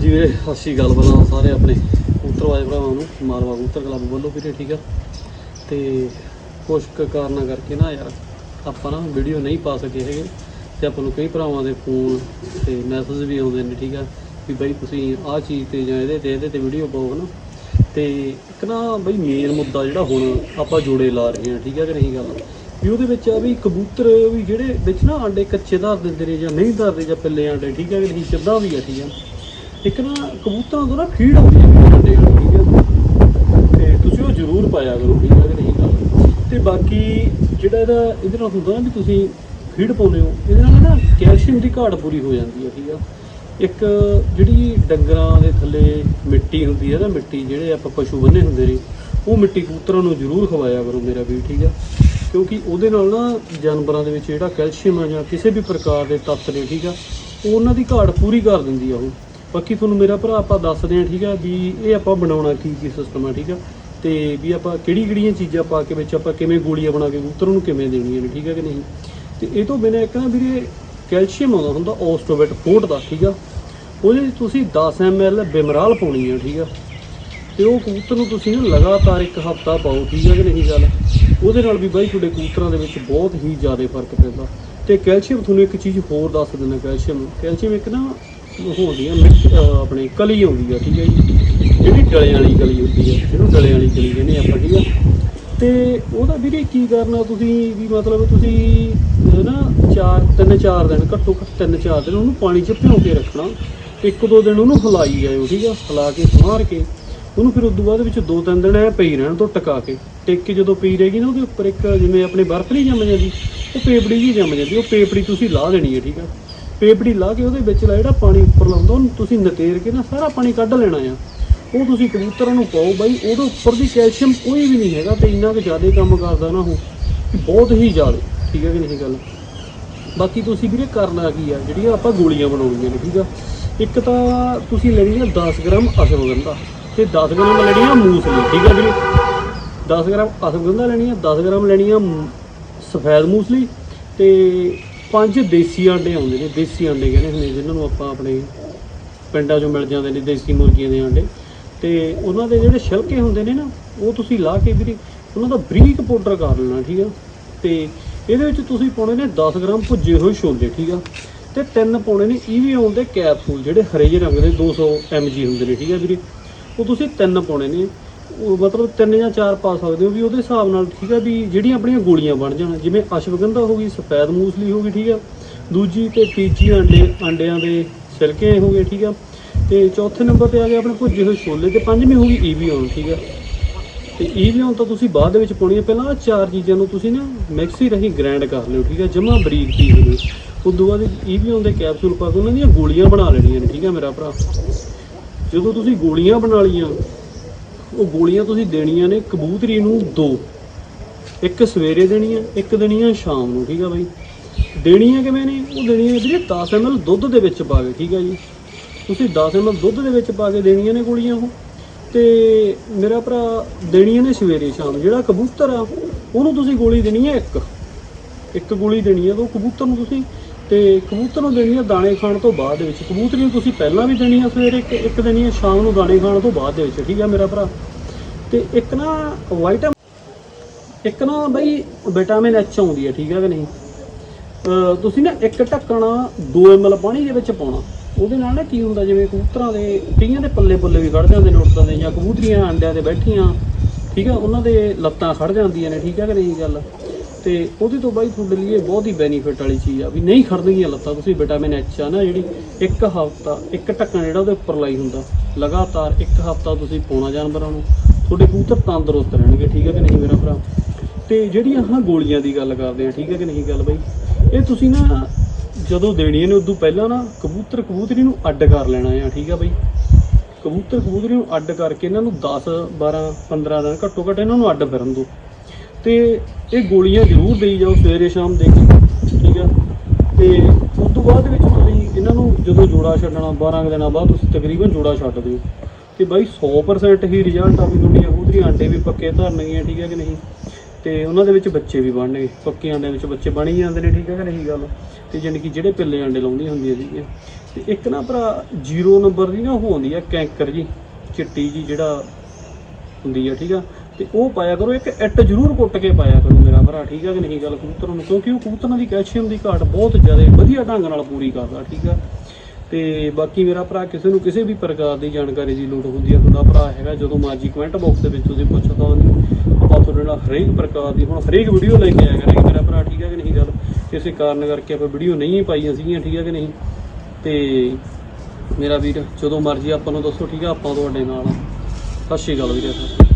ਜੀ ਵੀਰੇ, ਸਤਿ ਸ਼੍ਰੀ ਅਕਾਲ ਬਣਾ ਸਾਰੇ ਆਪਣੇ ਕਬੂਤਰਵਾਜ ਭਰਾਵਾਂ ਨੂੰ ਮਾਰਵਾ ਕਬੂਤਰ ਕਲੱਬ ਵੱਲੋਂ ਵੀਰੇ, ਠੀਕ ਆ? ਤੇ ਕੁਛ ਕੁ ਕਾਰਨਾਂ ਕਰਕੇ ਨਾ ਯਾਰ, ਆਪਾਂ ਨਾ ਵੀਡੀਓ ਨਹੀਂ ਪਾ ਸਕੇ ਹੈਗੇ। ਤੇ ਆਪਾਂ ਨੂੰ ਕਈ ਭਰਾਵਾਂ ਦੇ ਫੋਨ ਤੇ ਮੈਸੇਜ ਵੀ ਆਉਂਦੇ ਨੇ, ਠੀਕ ਆ? ਵੀ ਬਈ, ਤੁਸੀਂ ਆਹ ਚੀਜ਼ ਤੇ ਜਾਂ ਇਹਦੇ ਤੇ ਇਹਦੇ ਤੇ ਵੀਡੀਓ ਪਾਓ ਨਾ ਤੇ ਇੱਕ ਨਾ ਬਈ ਮੇਨ ਮੁੱਦਾ ਜਿਹੜਾ ਹੁਣ ਆਪਾਂ ਜੋੜੇ ਲਾ ਰਹੇ ਹਾਂ, ਠੀਕ ਆ ਕਿ ਨਹੀਂ ਗੱਲ? ਵੀ ਉਹਦੇ ਵਿੱਚ ਆ ਵੀ ਕਬੂਤਰ ਵੀ ਜਿਹੜੇ ਵਿੱਚ ਨਾ ਆਂਡੇ ਕੱਚੇ ਧਰ ਦਿੰਦੇ ਨੇ ਜਾਂ ਨਹੀਂ ਧਰਦੇ ਜਾਂ ਪਿੱਲੇ ਆਂਡੇ, ਠੀਕ ਆ ਕਿ ਨਹੀਂ? ਸਿੱਧਾ ਵੀ ਆ, ਠੀਕ ਆ? ਇੱਕ ਨਾ ਕਬੂਤਰਾਂ ਤੋਂ ਨਾ ਫੀਡ ਆਉਂਦੀ ਹੈ ਆਂਡੇ ਠੀਕ ਹੈ ਤੇ ਤੁਸੀਂ ਉਹ ਜ਼ਰੂਰ ਪਾਇਆ ਕਰੋ, ਠੀਕ ਆ ਕਿ ਨਹੀਂ? ਗੱਲ ਤੇ ਬਾਕੀ ਜਿਹੜਾ ਇਹਦਾ, ਇਹਦੇ ਨਾਲ ਹੁੰਦਾ ਨਾ ਵੀ ਤੁਸੀਂ ਫੀਡ ਪਾਉਂਦੇ ਹੋ, ਇਹਦੇ ਨਾਲ ਨਾ ਕੈਲਸ਼ੀਅਮ ਦੀ ਘਾਟ ਪੂਰੀ ਹੋ ਜਾਂਦੀ ਹੈ, ਠੀਕ ਆ ਇੱਕ ਜਿਹੜੀ ਡੰਗਰਾਂ ਦੇ ਥੱਲੇ ਮਿੱਟੀ ਹੁੰਦੀ ਹੈ ਨਾ, ਮਿੱਟੀ ਜਿਹੜੇ ਆਪਾਂ ਪਸ਼ੂ ਬੰਨੇ ਹੁੰਦੇ ਨੇ, ਉਹ ਮਿੱਟੀ ਕਬੂਤਰਾਂ ਨੂੰ ਜ਼ਰੂਰ ਖਵਾਇਆ ਕਰੋ ਮੇਰਾ ਵੀ ਠੀਕ ਆ ਕਿਉਂਕਿ ਉਹਦੇ ਨਾਲ ਨਾ ਜਾਨਵਰਾਂ ਦੇ ਵਿੱਚ ਜਿਹੜਾ ਕੈਲਸ਼ੀਅਮ ਆ ਜਾਂ ਕਿਸੇ ਵੀ ਪ੍ਰਕਾਰ ਦੇ ਤੱਤ ਨੇ, ਠੀਕ ਆ ਉਹ ਉਹਨਾਂ ਦੀ ਘਾਟ ਪੂਰੀ ਕਰ ਦਿੰਦੀ ਆ ਉਹ। ਬਾਕੀ ਤੁਹਾਨੂੰ ਮੇਰਾ ਭਰਾ ਆਪਾਂ ਦੱਸਦੇ ਆ ਠੀਕ ਆ, ਵੀ ਇਹ ਆਪਾਂ ਬਣਾਉਣਾ ਕੀ ਕੀ ਸਿਸਟਮ ਆ, ਠੀਕ ਆ? ਤੇ ਵੀ ਆਪਾਂ ਕਿਹੜੀ, ਕਿਹੜੀਆਂ ਚੀਜ਼ਾਂ ਪਾ ਕੇ ਵਿੱਚ ਆਪਾਂ ਕਿਵੇਂ ਗੋਲੀਆਂ ਬਣਾ ਕੇ ਕਬੂਤਰ ਨੂੰ ਕਿਵੇਂ ਦੇਣੀਆਂ ਨੇ, ਠੀਕ ਆ ਕਿ ਨਹੀਂ? ਤੇ ਇਹ ਤੋਂ ਬਿਨਾਂ ਇੱਕ ਨਾ ਵੀਰੇ, ਕੈਲਸ਼ੀਅਮ ਆਉਂਦਾ ਹੁੰਦਾ ਔਸਟੋਵੇਟ ਫੋਰਟ ਦਾ, ਠੀਕ ਆ? ਉਹਦੇ ਵਿੱਚ ਤੁਸੀਂ 10 ml ਬਿਮਰਾਲ ਪਾਉਣੀ ਆ, ਠੀਕ ਆ? ਤੇ ਉਹ ਕਬੂਤਰ ਨੂੰ ਤੁਸੀਂ ਨਾ ਲਗਾਤਾਰ ਇੱਕ ਹਫ਼ਤਾ ਪਾਓ, ਠੀਕ ਹੈ ਕਿ ਨਹੀਂ ਗੱਲ? ਉਹਦੇ ਨਾਲ ਵੀ ਬਾਈ ਤੁਹਾਡੇ ਕਬੂਤਰਾਂ ਦੇ ਵਿੱਚ ਬਹੁਤ ਹੀ ਜ਼ਿਆਦਾ ਫ਼ਰਕ ਪੈਂਦਾ। ਤੇ ਕੈਲਸ਼ੀਅਮ ਤੁਹਾਨੂੰ ਇੱਕ ਚੀਜ਼ ਹੋਰ ਦੱਸ ਦਿੰਦਾ, ਕੈਲਸ਼ੀਅਮ। ਕੈਲਸ਼ੀਅਮ ਇੱਕ ਨਾ ਹੁੰਦੀ ਆ ਮਿਕਸ ਆਪਣੇ ਕਲੀ ਆਉਂਦੀ ਆ, ਠੀਕ ਹੈ ਜੀ? ਜਿਹੜੀ ਡਲੇ ਵਾਲੀ ਕਲੀ ਹੁੰਦੀ ਆ ਜਿਹਨੂੰ ਡਲੇ ਵਾਲੀ ਕਲੀ ਕਹਿੰਦੇ ਆਪਾਂ, ਠੀਕ ਆ? ਤੇ ਉਹਦਾ ਵੀਰੇ ਕੀ ਕਰਨਾ ਤੁਸੀਂ ਵੀ ਮਤਲਬ ਤੁਸੀਂ ਅਹ ਨਾ ਚਾਰ, ਤਿੰਨ ਚਾਰ ਦਿਨ, ਘੱਟੋ ਘੱਟ ਤਿੰਨ ਚਾਰ ਦਿਨ ਉਹਨੂੰ ਪਾਣੀ 'ਚ ਭਿਓ ਕੇ ਰੱਖਣਾ, ਇੱਕ ਦੋ ਦਿਨ ਉਹਨੂੰ ਹਿਲਾਈ ਜਾਇਓ, ਠੀਕ ਆ? ਹਿਲਾ ਕੇ ਮਾਰ ਕੇ, ਉਹਨੂੰ ਫਿਰ ਉਦੋਂ ਬਾਅਦ ਵਿੱਚ ਦੋ ਤਿੰਨ ਦਿਨ ਐ ਪਈ ਰਹਿਣ ਤੋਂ ਟਿਕਾ ਕੇ, ਟਿਕ ਕੇ ਜਦੋਂ ਪਈ ਰਹੇਗੀ ਨਾ ਉਹਦੇ ਉੱਪਰ ਇੱਕ ਜਿਵੇਂ ਆਪਣੇ ਬਰਫ਼ ਨਹੀਂ ਜੰਮ ਜਾਂਦੀ, ਉਹ ਪੇਪੜੀ ਜੀ ਜੰਮ ਜਾਂਦੀ, ਉਹ ਪੇਪੜੀ ਤੁਸੀਂ ਲਾਹ ਦੇਣੀ ਹੈ ਠੀਕ ਆ? ਪੇਪੜੀ ਲਾ ਕੇ ਉਹਦੇ ਵਿੱਚ ਜਿਹੜਾ ਪਾਣੀ ਉੱਪਰ ਲਾਉਂਦਾ, ਉਹਨੂੰ ਤੁਸੀਂ ਨਤੇਰ ਕੇ ਨਾ ਸਾਰਾ ਪਾਣੀ ਕੱਢ ਲੈਣਾ ਆ। ਉਹ ਤੁਸੀਂ ਕਬੂਤਰਾਂ ਨੂੰ ਪਾਓ ਬਾਈ, ਉਹਦੇ ਉੱਪਰ ਦੀ ਕੈਲਸ਼ੀਅਮ ਕੋਈ ਵੀ ਨਹੀਂ ਹੈਗਾ ਤੇ ਇੰਨਾ ਕੁ ਜ਼ਿਆਦਾ ਕੰਮ ਕਰਦਾ ਨਾ ਉਹ ਬਹੁਤ ਹੀ ਜ਼ਿਆਦਾ ਠੀਕ ਹੈ ਕਿ ਨਹੀਂ ਗੱਲ? ਬਾਕੀ ਤੁਸੀਂ ਵੀਰੇ ਕਰਨਾ ਕੀ ਆ, ਜਿਹੜੀਆਂ ਆਪਾਂ ਗੋਲੀਆਂ ਬਣਾਉਣੀਆਂ ਨੇ, ਠੀਕ ਆ? ਇੱਕ ਤਾਂ ਤੁਸੀਂ ਲੈਣੀ ਆ 10 ਗ੍ਰਾਮ ਅਸ਼ਵਗੰਧਾ ਤੇ 10 ਗ੍ਰਾਮ ਲੈਣੀ ਆ ਮੂਸਲੀ, ਠੀਕ ਆ ਵੀਰੇ? 10 ਗ੍ਰਾਮ ਅਸ਼ਵਗੰਧਾ ਲੈਣੀ ਆ 10 ਗ੍ਰਾਮ ਲੈਣੀ ਆ ਸਫੈਦ ਮੂਸਲੀ ਤੇ ਪੰਜ ਦੇਸੀ ਆਂਡੇ ਆਉਂਦੇ ਨੇ, ਦੇਸੀ ਆਂਡੇ ਕਹਿੰਦੇ ਹੁੰਦੇ ਜਿਨ੍ਹਾਂ ਨੂੰ ਆਪਾਂ ਆਪਣੇ ਪਿੰਡਾਂ 'ਚੋਂ ਮਿਲ ਜਾਂਦੇ ਨੇ, ਦੇਸੀ ਮੁਰਗੀਆਂ ਦੇ ਆਂਡੇ। ਤੇ ਉਹਨਾਂ ਦੇ ਜਿਹੜੇ ਛਿਲਕੇ ਹੁੰਦੇ ਨੇ ਨਾ, ਉਹ ਤੁਸੀਂ ਲਾ ਕੇ ਵੀਰੇ, ਉਹਨਾਂ ਦਾ ਬਰੀਕ ਪਾਊਡਰ ਕਰ ਲੈਣਾ, ਠੀਕ ਆ? ਤੇ ਇਹਦੇ ਵਿੱਚ ਤੁਸੀਂ ਪਾਉਣੇ ਨੇ 10 ਗ੍ਰਾਮ ਭੁੱਜੇ ਹੋਏ ਛੋਲੇ, ਠੀਕ ਆ? ਤੇ ਤਿੰਨ ਪਾਉਣੇ ਨੇ ਈ ਵੀ ਆਉਂਦੇ ਕੈਪਸੂਲ, ਜਿਹੜੇ ਹਰੇ ਜਿਹੇ ਰੰਗ ਦੇ 200 mg ਹੁੰਦੇ ਨੇ, ਠੀਕ ਆ ਵੀਰੇ? ਉਹ ਤੁਸੀਂ ਤਿੰਨ ਪਾਉਣੇ ਨੇ। ਉਹ ਮਤਲਬ ਤਿੰਨ ਜਾਂ ਚਾਰ ਪਾ ਸਕਦੇ ਹੋ ਵੀ ਉਹਦੇ ਹਿਸਾਬ ਨਾਲ ਠੀਕ ਆ ਵੀ ਜਿਹੜੀਆਂ ਆਪਣੀਆਂ ਗੋਲੀਆਂ ਬਣ ਜਾਣ, ਜਿਵੇਂ ਅਸ਼ਵਗੰਧਾ ਹੋ ਗਈ, ਸਫੈਦ ਮੂਸਲੀ ਹੋ ਗਈ, ਠੀਕ ਆ ਦੂਜੀ ਤੇ ਤੀਜੀ ਅੰਡੇ, ਅੰਡਿਆਂ ਦੇ ਸਿਲਕੇ ਹੋ ਗਏ, ਠੀਕ ਆ ਤੇ ਚੌਥੇ ਨੰਬਰ ਤੇ ਆ ਗਿਆ ਆਪਣੇ ਭੁੱਜੇ ਹੋਏ ਛੋਲੇ ਤੇ ਪੰਜਵੀਂ ਹੋ ਗਈ ਈਵੀਓਨ, ਠੀਕ ਆ ਤੇ ਈਵੀਓਨ ਤਾਂ ਤੁਸੀਂ ਬਾਅਦ ਦੇ ਵਿੱਚ ਪਾਉਣੀ ਹੈ ਪਹਿਲਾਂ ਆਹ ਚਾਰ ਚੀਜ਼ਾਂ ਨੂੰ ਤੁਸੀਂ ਨਾ ਮਿਕਸੀ ਰਾਹੀਂ ਗ੍ਰਾਈਂਡ ਕਰ ਲਿਓ, ਠੀਕ ਆ ਜਮਾ ਬਰੀਕ ਪੀਸ ਲਿਓ ਉਸ ਤੋਂ ਬਾਅਦ ਈਵੀਓਨ ਦੇ ਕੈਪਸੂਲ ਪਾ ਕੇ ਉਹਨਾਂ ਦੀਆਂ ਗੋਲੀਆਂ ਬਣਾ ਲੈਣੀਆਂ ਨੇ, ਠੀਕ ਆ ਮੇਰਾ ਭਰਾ। ਜਦੋਂ ਤੁਸੀਂ ਗੋਲੀਆਂ ਬਣਾ ਲਈਆਂ ਉਹ ਗੋਲੀਆਂ ਤੁਸੀਂ ਦੇਣੀਆਂ ਨੇ ਕਬੂਤਰੀ ਨੂੰ ਦੋ। ਇੱਕ ਸਵੇਰੇ ਦੇਣੀ ਆ, ਇੱਕ ਦੇਣੀ ਆ ਸ਼ਾਮ ਨੂੰ, ਠੀਕ ਆ ਬਾਈ? ਦੇਣੀ ਦੇਣੀਆਂ ਕਿਵੇਂ ਨੇ? ਉਹ ਦੇਣੀ ਦੇਣੀਆਂ ਵੀਰੇ 10 ml ਦੁੱਧ ਦੇ ਵਿੱਚ ਪਾ ਕੇ, ਠੀਕ ਆ ਜੀ। ਤੁਸੀਂ 10 ml ਦੁੱਧ ਦੇ ਵਿੱਚ ਪਾ ਕੇ ਦੇਣੀਆਂ ਨੇ ਗੋਲੀਆਂ ਉਹ। ਤੇ ਮੇਰਾ ਭਰਾ ਦੇਣੀਆਂ ਨੇ ਸਵੇਰੇ ਸ਼ਾਮ, ਜਿਹੜਾ ਕਬੂਤਰ ਆ, ਉਹਨੂੰ ਤੁਸੀਂ ਗੋਲੀ ਦੇਣੀ ਆ ਇੱਕ। ਇੱਕ ਗੋਲੀ ਦੇਣੀ ਆ ਉਹ ਕਬੂਤਰ ਨੂੰ ਤੁਸੀਂ ਤੇ ਕਬੂਤਰ ਨੂੰ ਦੇਣੀ ਆ ਦਾਣੇ ਖਾਣ ਤੋਂ ਬਾਅਦ ਦੇ ਵਿੱਚ ਕਬੂਤਰੀ ਨੂੰ ਤੁਸੀਂ ਪਹਿਲਾਂ ਵੀ ਦੇਣੀ ਆ ਸਵੇਰੇ ਇੱਕ ਇੱਕ ਦੇਣੀ ਹੈ, ਸ਼ਾਮ ਨੂੰ ਦਾਣੇ ਖਾਣ ਤੋਂ ਬਾਅਦ ਦੇ ਵਿੱਚ, ਠੀਕ ਹੈ ਮੇਰਾ ਭਰਾ? ਤੇ ਇੱਕ ਨਾ ਵਾਈਟਾਮ ਇੱਕ ਨਾ ਬਈ ਵਿਟਾਮਿਨ ਐਚ ਆਉਂਦੀ ਹੈ, ਠੀਕ ਹੈ ਕਿ ਨਹੀਂ? ਤੁਸੀਂ ਨਾ ਇੱਕ ਢੱਕਣਾ 2 ml ਪਾਣੀ ਦੇ ਵਿੱਚ ਪਾਉਣਾ। ਉਹਦੇ ਨਾਲ ਨਾ ਕੀ ਹੁੰਦਾ, ਜਿਵੇਂ ਕਬੂਤਰਾਂ ਦੇ ਕਈਆਂ ਦੇ ਪੱਲੇ ਪੁੱਲੇ ਵੀ ਖੜ ਜਾਂਦੇ ਨੇ ਉੱਡਦਾਂ ਦੇ, ਜਾਂ ਕਬੂਤਰੀਆਂ ਅੰਡਿਆਂ ਤੇ ਬੈਠੀਆਂ, ਠੀਕ ਆ, ਉਹਨਾਂ ਦੇ ਲੱਤਾਂ ਖੜ ਜਾਂਦੀਆਂ ਨੇ, ਠੀਕ ਹੈ ਕਿ ਨਹੀਂ ਗੱਲ? ਤੇ ਉਹਦੇ ਤੋਂ ਬਾਈ ਤੁਹਾਡੇ ਲਈ ਇਹ ਬਹੁਤ ਹੀ ਬੈਨੀਫਿਟ ਵਾਲੀ ਚੀਜ਼ ਆ ਵੀ ਨਹੀਂ ਖੜਨਗੀਆਂ ਲੱਤਾਂ। ਤੁਸੀਂ ਵਿਟਾਮਿਨ ਐਚ ਆ ਨਾ ਜਿਹੜੀ, ਇੱਕ ਹਫ਼ਤਾ, ਇੱਕ ਢੱਕਣ ਜਿਹੜਾ ਉਹਦੇ ਉੱਪਰ ਲਾਈ ਹੁੰਦਾ। ਲਗਾਤਾਰ ਇੱਕ ਹਫ਼ਤਾ ਤੁਸੀਂ ਪਾਉਣਾ ਜਾਨਵਰਾਂ ਨੂੰ। ਤੁਹਾਡੇ ਕਬੂਤਰ ਤੰਦਰੁਸਤ ਰਹਿਣਗੇ, ਠੀਕ ਹੈ ਕਿ ਨਹੀਂ ਮੇਰਾ ਭਰਾ? ਤੇ ਜਿਹੜੀਆਂ ਆਹ ਗੋਲੀਆਂ ਦੀ ਗੱਲ ਕਰਦੇ ਆ, ਠੀਕ ਹੈ ਕਿ ਨਹੀਂ ਗੱਲ ਬਾਈ? ਇਹ ਤੁਸੀਂ ਨਾ ਜਦੋਂ ਦੇਣੀਆਂ ਨੇ ਉਦੋਂ ਪਹਿਲਾਂ ਨਾ ਕਬੂਤਰ ਕਬੂਤਰੀ ਨੂੰ ਅੱਡ ਕਰ ਲੈਣਾ ਆ, ਠੀਕ ਆ ਬਾਈ? ਕਬੂਤਰ ਕਬੂਤਰੀ ਨੂੰ ਅੱਡ ਕਰਕੇ ਇਹਨਾਂ ਨੂੰ 10 12 15 ਦਿਨ ਘੱਟੋ ਘੱਟ ਇਹਨਾਂ ਨੂੰ ਅੱਡ ਫਿਰਨ ਦਿਓ। ਤੇ ਇਹ ਗੋਲੀਆਂ ਜ਼ਰੂਰ ਦੇਈ ਜਾਓ ਸਵੇਰੇ ਸ਼ਾਮ ਦੇ ਕੇ, ਠੀਕ ਆ? ਤੇ ਉਸ ਤੋਂ ਬਾਅਦ ਵਿੱਚ ਤੁਸੀਂ ਇਹਨਾਂ ਨੂੰ ਜਦੋਂ ਜੋੜਾ ਛੱਡਣਾ 12 ਕੁ ਦਿਨਾਂ ਬਾਅਦ ਤੁਸੀਂ ਤਕਰੀਬਨ ਜੋੜਾ ਛੱਡ ਦਿਓ। ਤੇ ਬਾਈ 100% ਹੀ ਰਿਜ਼ਲਟ ਆ ਵੀ ਤੁਹਾਡੀਆਂ ਕਬੂਤਰੀ ਆਂਡੇ ਵੀ ਪੱਕੇ ਧਰਨਗੀਆਂ ਠੀਕ ਹੈ ਕਿ ਨਹੀਂ? ਤੇ ਉਹਨਾਂ ਦੇ ਵਿੱਚ ਬੱਚੇ ਵੀ ਬਣਨਗੇ, ਪੱਕੇ ਆਂਡਿਆਂ ਵਿੱਚ ਬੱਚੇ ਬਣ ਹੀ ਜਾਂਦੇ ਨੇ, ਠੀਕ ਹੈ ਕਿ ਨਹੀਂ ਗੱਲ? ਤੇ ਜਾਣੀ ਕਿ ਜਿਹੜੇ ਪਿੱਲੇ ਆਂਡੇ ਲਾਉਂਦੀਆਂ ਹੁੰਦੀਆਂ ਸੀਗੀਆਂ ਤੇ ਇੱਕ ਨਾ ਭਰਾ ਜ਼ੀਰੋ ਨੰਬਰ ਦੀ ਨਾ ਉਹ ਆਉਂਦੀ ਆ ਕੈਂਕਰ ਜੀ, ਚਿੱਟੀ ਜੀ ਜਿਹੜਾ ਹੁੰਦੀ ਆ, ਠੀਕ ਆ? ਤੇ ਉਹ ਪਾਇਆ ਕਰੋ, ਇੱਕ ਇੱਟ ਜ਼ਰੂਰ ਕੁੱਟ ਕੇ ਪਾਇਆ ਕਰੋ ਮੇਰਾ ਭਰਾ, ਠੀਕ ਆ ਕਿ ਨਹੀਂ ਗੱਲ ਕਬੂਤਰਾਂ ਨੂੰ? ਕਿਉਂਕਿ ਉਹ ਕਬੂਤਰਾਂ ਦੀ ਕੈਲਸ਼ੀਅਮ ਦੀ ਘਾਟ ਬਹੁਤ ਜ਼ਿਆਦਾ, ਵਧੀਆ ਢੰਗ ਨਾਲ ਪੂਰੀ ਕਰਦਾ, ਠੀਕ ਆ। ਤੇ ਬਾਕੀ ਮੇਰਾ ਭਰਾ ਕਿਸੇ ਨੂੰ ਕਿਸੇ ਵੀ ਪ੍ਰਕਾਰ ਦੀ ਜਾਣਕਾਰੀ ਦੀ ਲੋੜ ਹੁੰਦੀ ਹੈ ਤੁਹਾਡਾ ਭਰਾ ਹੈਗਾ, ਜਦੋਂ ਮਰਜ਼ੀ ਕਮੈਂਟ ਬਾਕਸ ਦੇ ਵਿੱਚ ਤੁਸੀਂ ਪੁੱਛ ਤਾਂ ਹੋ ਆਪਾਂ ਤੁਹਾਡੇ ਨਾਲ ਹਰੇਕ ਪ੍ਰਕਾਰ ਦੀ, ਹੁਣ ਹਰੇਕ ਵੀਡੀਓ ਲੈ ਕੇ ਆਇਆ ਕਰਾਂਗੇ ਮੇਰਾ ਭਰਾ, ਠੀਕ ਹੈ ਕਿ ਨਹੀਂ ਗੱਲ? ਕਿਸੇ ਕਾਰਨ ਕਰਕੇ ਆਪਾਂ ਵੀਡੀਓ ਨਹੀਂ ਪਾਈਆਂ ਸੀਗੀਆਂ, ਠੀਕ ਹੈ ਕਿ ਨਹੀਂ? ਤੇ ਮੇਰਾ ਵੀਰ, ਜਦੋਂ ਮਰਜ਼ੀ ਆਪਾਂ ਨੂੰ ਦੱਸੋ, ਠੀਕ ਹੈ ਆਪਾਂ ਤੁਹਾਡੇ ਨਾਲ ਆ। ਸਤਿ ਸ਼੍ਰੀ ਅਕਾਲ ਵੀਰੇ।